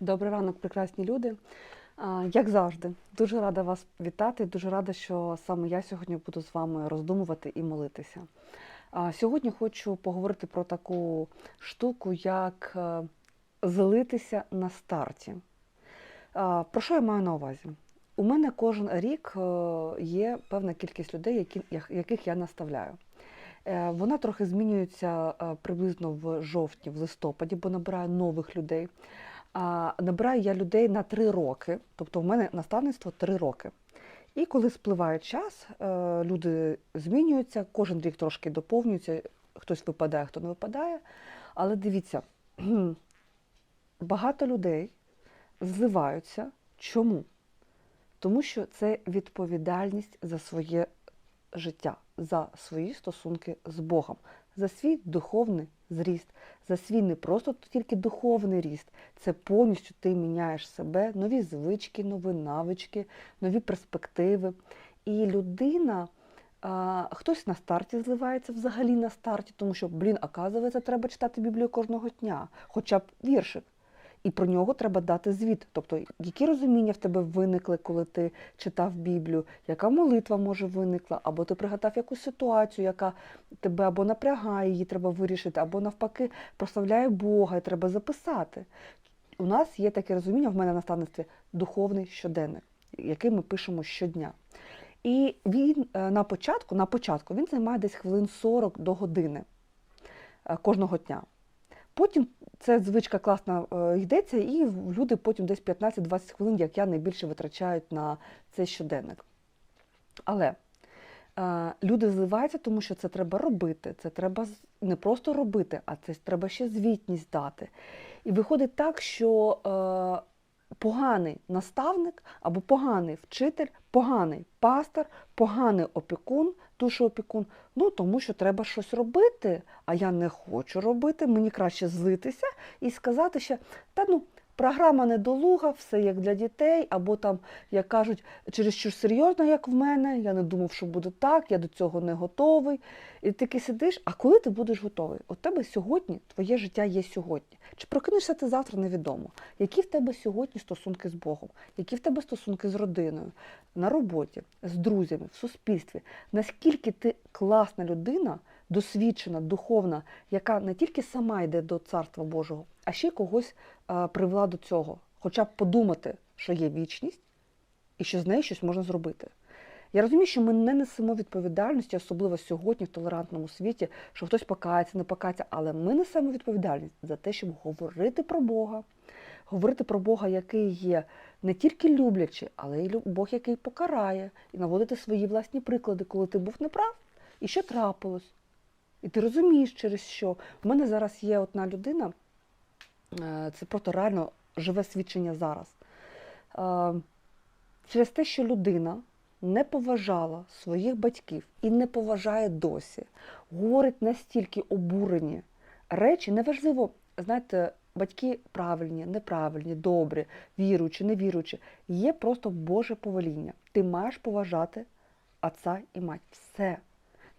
Добрий ранок, прекрасні люди. Як завжди, дуже рада вас вітати. Дуже рада, що саме я сьогодні буду з вами роздумувати і молитися. Сьогодні хочу поговорити про таку штуку, як е, злитися на старті. Про що я маю на увазі? У мене кожен рік е, є певна кількість людей, яких я наставляю. Е, Вона трохи змінюється приблизно в жовтні, в листопаді, бо набираю нових людей. Набираю я людей на три роки, тобто в мене наставництво три роки. І коли спливає час, е, люди змінюються, кожен рік трошки доповнюється, хтось випадає, хто не випадає. Але дивіться, багато людей зливаються. Чому? Тому що це відповідальність за своє життя, за свої стосунки з Богом, за свій духовний зріст, за свій не просто тільки духовний ріст, це повністю ти міняєш себе, нові звички, нові навички, нові перспективи. І людина, хтось на старті зливається взагалі на старті, тому що, блін, оказується, треба читати Біблію кожного дня, хоча б віршик. І про нього треба дати звіт. Тобто, які розуміння в тебе виникли, коли ти читав Біблію, яка молитва може виникла, або ти пригадав якусь ситуацію, яка тебе або напрягає, її треба вирішити, або навпаки прославляє Бога, і треба записати. У нас є таке розуміння в мене на наставництві духовний щоденник, який ми пишемо щодня. І він е, на початку, на початку він займає десь хвилин 40 до години е, кожного дня. Потім ця звичка класно е, йдеться, і люди потім десь 15-20 хвилин, як я, найбільше витрачають на цей щоденник. Але е, люди зливаються, тому що це треба робити. Це треба не просто робити, а це треба ще звітність дати. І виходить так, що е, поганий наставник або поганий вчитель, поганий пастор, поганий опікун, душоопікун, ну тому що треба щось робити, а я не хочу робити, мені краще злитися і сказати ще, та ну. Програма недолуга, все як для дітей, або там, як кажуть, через що серйозно, як в мене, я не думав, що буде так, я до цього не готовий. І ти таки сидиш, а коли ти будеш готовий? У тебе сьогодні, твоє життя є сьогодні. Чи прокинешся ти завтра, невідомо. Які в тебе сьогодні стосунки з Богом, які в тебе стосунки з родиною, на роботі, з друзями, в суспільстві? Наскільки ти класна людина, досвідчена, духовна, яка не тільки сама йде до Царства Божого, а ще й когось е, привела до цього, хоча б подумати, що є вічність і що з нею щось можна зробити. Я розумію, що ми не несемо відповідальності, особливо сьогодні в толерантному світі, що хтось покається, не покається, але ми несемо відповідальність за те, щоб говорити про Бога, говорити про Бога, який є не тільки люблячий, але й Бог, який покарає, і наводити свої власні приклади, коли ти був неправ, і що трапилось. І ти розумієш, через що. У мене зараз є одна людина, е, це просто реально живе свідчення зараз. Е, Через те, що людина не поважала своїх батьків і не поважає досі, говорить настільки обурені речі, неважливо, знаєте, батьки правильні, неправильні, добрі, віруючі, невіруючі. Є просто Боже повеління. Ти маєш поважати отця і мать. Все.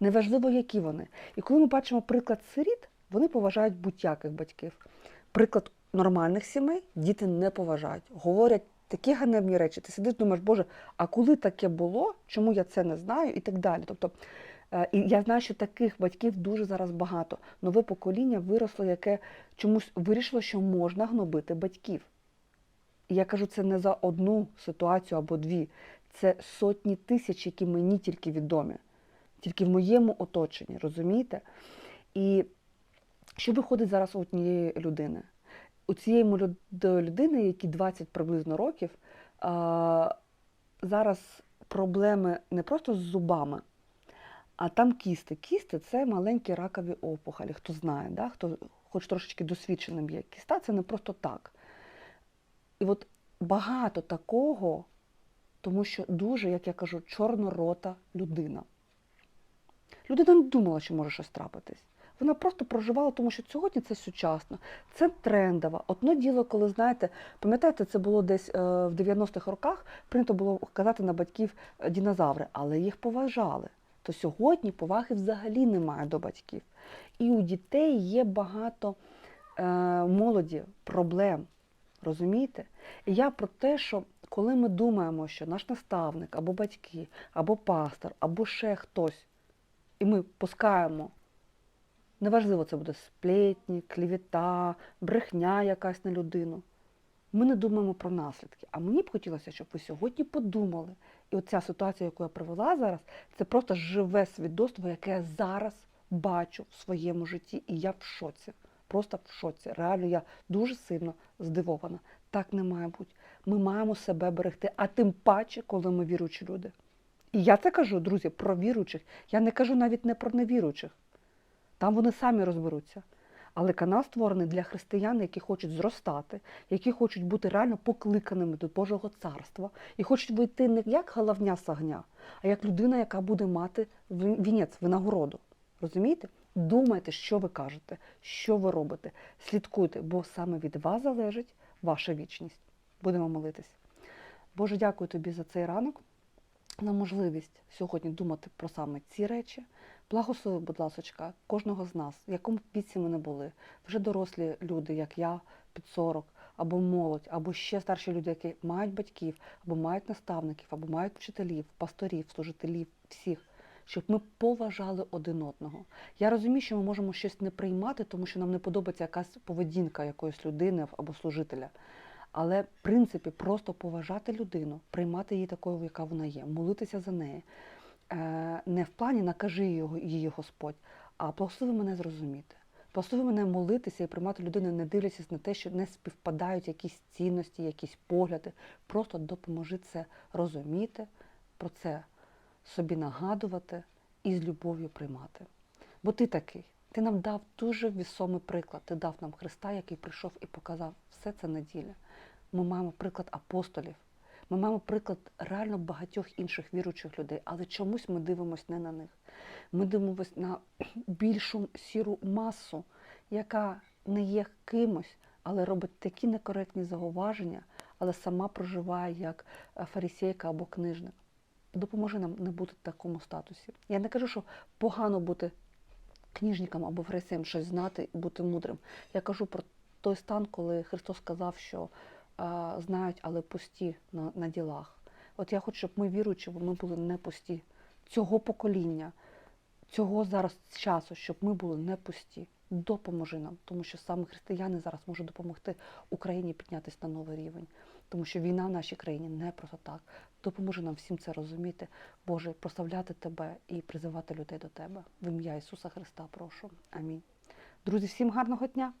Неважливо, які вони. І коли ми бачимо приклад сиріт, вони поважають будь-яких батьків. Приклад нормальних сімей діти не поважають. Говорять такі ганебні речі. Ти сидиш, думаєш, Боже, а коли таке було, чому я це не знаю, і так далі. Тобто, е, і я знаю, що таких батьків дуже зараз багато. Нове покоління виросло, яке чомусь вирішило, що можна гнобити батьків. І я кажу, це не за одну ситуацію або дві. Це сотні тисяч, які мені тільки відомі, тільки в моєму оточенні, розумієте? І що виходить зараз у однієї людини? У цієї людини, якій 20 приблизно років, зараз проблеми не просто з зубами, а там кісти. Кісти це маленькі ракові опухолі. Хто знає, да? хто хоч трошечки досвідченим є. Кіста це не просто так. І от багато такого, тому що дуже, як я кажу, чорнорота людина. Людина не думала, що може щось трапитись. Вона просто проживала, тому що сьогодні це сучасно, це трендово. Одно діло, коли знаєте, пам'ятаєте, це було десь е, в 90-х роках, прийнято було казати на батьків е, дінозаври, але їх поважали. То сьогодні поваги взагалі немає до батьків. І у дітей є багато е, молоді проблем. Розумієте? І я про те, що коли ми думаємо, що наш наставник, або батьки, або пастор, або ще хтось, і ми пускаємо, неважливо, це буде сплетні, клівіта, брехня якась на людину. Ми не думаємо про наслідки. А мені б хотілося, щоб ви сьогодні подумали. І оця ситуація, яку я привела зараз, це просто живе свідоцтво, яке я зараз бачу в своєму житті, і я в шоці. Просто в шоці. Реально, я дуже сильно здивована. Так не має бути. Ми маємо себе берегти, а тим паче, коли ми віруючі люди. І я це кажу, друзі, про віруючих. Я не кажу навіть не про невіруючих. Там вони самі розберуться. Але канал створений для християн, які хочуть зростати, які хочуть бути реально покликаними до Божого царства і хочуть вийти не як головня з огня, а як людина, яка буде мати ві- вінець, винагороду. Розумієте? Думайте, що ви кажете, що ви робите. Слідкуйте, бо саме від вас залежить ваша вічність. Будемо молитись. Боже, дякую тобі за цей ранок, за можливість сьогодні думати про саме ці речі. Благослови, будь ласочка, кожного з нас, в якому віці ми не були, вже дорослі люди, як я, під 40, або молодь, або ще старші люди, які мають батьків, або мають наставників, або мають вчителів, пасторів, служителів, всіх, щоб ми поважали один одного. Я розумію, що ми можемо щось не приймати, тому що нам не подобається якась поведінка якоїсь людини або служителя. Але в принципі просто поважати людину, приймати її такою, яка вона є, молитися за неї. Е, Не в плані накажи її Господь, а благослови мене зрозуміти. Благослови мене молитися і приймати людину, не дивлячись на те, що не співпадають якісь цінності, якісь погляди. Просто допоможи це розуміти, про це собі нагадувати і з любов'ю приймати. Бо ти такий. Ти нам дав дуже вісомий приклад. Ти дав нам Христа, який прийшов і показав все це неділя. Ми маємо приклад апостолів. Ми маємо приклад реально багатьох інших віруючих людей, але чомусь ми дивимося не на них. Ми дивимося на більшу сіру масу, яка не є кимось, але робить такі некоректні зауваження, але сама проживає як е, фарисейка або книжник. Допоможи нам не бути в такому статусі. Я не кажу, що погано бути книжником або фарисеєм, щось знати і бути мудрим. Я кажу про той стан, коли Христос сказав, що знають, але пусті на, на ділах. От я хочу, щоб ми віруючи, ми були не пусті. Цього покоління, цього зараз часу, щоб ми були не пусті. Допоможи нам, тому що саме християни зараз можуть допомогти Україні піднятися на новий рівень, тому що війна в нашій країні не просто так. Допоможи нам всім це розуміти, Боже, прославляти Тебе і призивати людей до Тебе. В ім'я Ісуса Христа прошу. Амінь. Друзі, всім гарного дня!